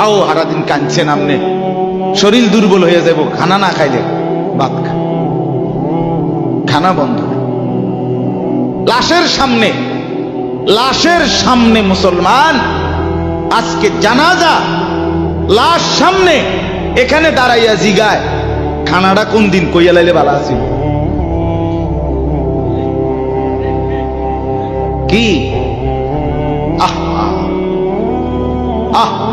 আও সারাদিন কাঁদছে নামনে শরীর দুর্বল হয়ে যাব খানা না খাইলে খা। খানা বন্ধ। লাশের সামনে লাশের সামনে মুসলমান, আজকে জানাজা, লাশ সামনে, এখানে দাঁড়াইয়া জিগায়। খানাটা কোন দিন কইয়া লাইলে ভালো আছিল? কি?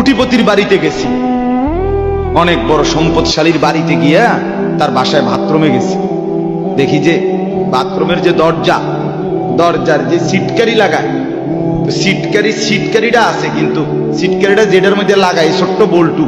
কুটিপতির বাড়িতে গেছি। অনেক বড় সম্পদশালীর বাড়িতে গিয়া তার বাসায় বাথরুমে গেছি। দেখি যে বাথরুমের যে দরজা, দরজার যে সিটকারি লাগায় সিটকারি সিটকারিটা আছে কিন্তু সিটকারিটা যেটার মধ্যে লাগায় ছোট্ট বল্টু,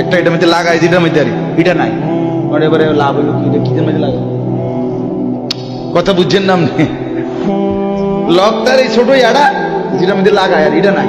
একটা এটার মধ্যে লাগায় যেটার মধ্যে আর এটা নাই। এবারে লাভ হলো কি কিসের মধ্যে লাগায়? কথা বুঝছেন না আপনি? লকটার এই ছোট ইয়াটা যেটার মধ্যে লাগায় আর এটা নাই।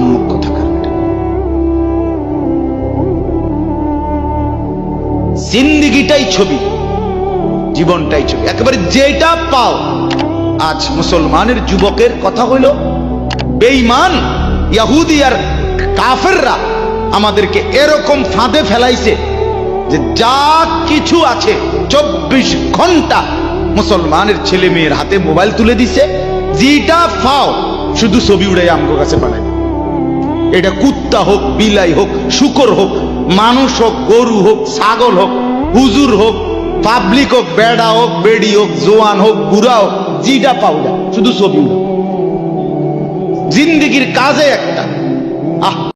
আহাম্মক কোথাকার জিন্দিগিটাই ছবি, জীবনটাই ছবি। একেবারে যেটা পাও, আজ মুসলমানের যুবকের কথা হইল, বেঈমান, ইয়াহুদি আর কাফেররা আমাদেরকে এরকম ফাঁদে ফেলাইছে যে যা কিছু আছে, চব্বিশ ঘণ্টা মুসলমানের ছেলে মেয়ের হাতে মোবাইল তুলে দিছে। যেটা ফাও শুধু ছবি উড়াই আমগো কাছে বানাই এটা কুত্তা হোক, বিলাই হোক, শুকর হোক, মানুষ হোক, গরু হোক, ছাগল হোক, হুজুর হোক পাবলিক হোক, বেড়া হোক, বেড়ি হোক, জোয়ান হোক, বুড়া হোক জিডা পাউডা শুধু ছবি জিন্দিগির কাজে একটা। আহ!